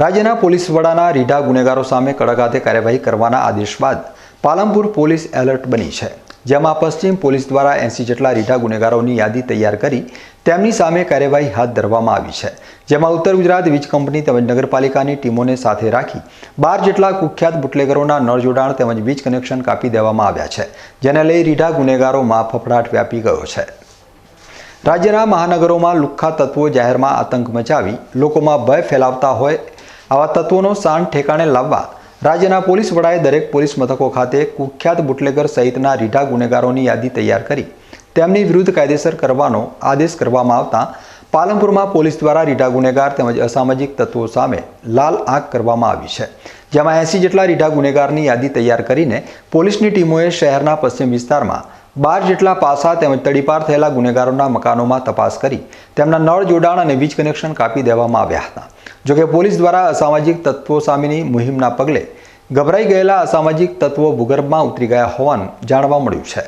રાજ્યના પોલીસ વડાના રીઢા ગુનેગારો સામે કડક હાથે કાર્યવાહી કરવાના આદેશ બાદ પાલનપુર પોલીસ એલર્ટ બની છે, જેમાં પશ્ચિમ પોલીસ દ્વારા એંસી જેટલા રીઢા ગુનેગારોની યાદી તૈયાર કરી તેમની સામે કાર્યવાહી હાથ ધરવામાં આવી છે, જેમાં ઉત્તર ગુજરાત વીજ કંપની તેમજ નગરપાલિકાની ટીમોને સાથે રાખી બાર જેટલા કુખ્યાત બુટલેગરોના નળ જોડાણ તેમજ વીજ કનેક્શન કાપી દેવામાં આવ્યા છે, જેને લઈ રીઢા ગુનેગારોમાં ફફડાટ વ્યાપી ગયો છે. રાજ્યના મહાનગરોમાં લુખ્ખા તત્વો જાહેરમાં આતંક મચાવી લોકોમાં ભય ફેલાવતા હોય આવા તત્વોનો સાન ઠેકાણે લાવવા રાજ્યના પોલીસ વડાએ દરેક પોલીસ મથકો ખાતે કુખ્યાત બુટલેગર સહિતના રીઢા ગુનેગારોની યાદી તૈયાર કરી તેમની વિરુદ્ધ કાયદેસર કરવાનો આદેશ કરવામાં આવતા પાલનપુરમાં પોલીસ દ્વારા રીઢા ગુનેગાર તેમજ અસામાજિક તત્વો સામે લાલ આંખ કરવામાં આવી છે. જેમાં એંસી જેટલા રીઢા ગુનેગારની યાદી તૈયાર કરીને પોલીસની ટીમોએ શહેરના પશ્ચિમ વિસ્તારમાં બાર જેટલા પાસા તેમજ તડીપાર થયેલા ગુનેગારોના મકાનોમાં તપાસ કરી તેમના નળ જોડાણ અને વીજ કનેક્શન કાપી દેવામાં આવ્યા હતા. જોકે પોલીસ દ્વારા અસામાજિક તત્વો સામેની મુહિમના પગલે ગભરાઈ ગયેલા અસામાજિક તત્વો ભૂગર્ભમાં ઉતરી ગયા હોવાનું જાણવા મળ્યું છે.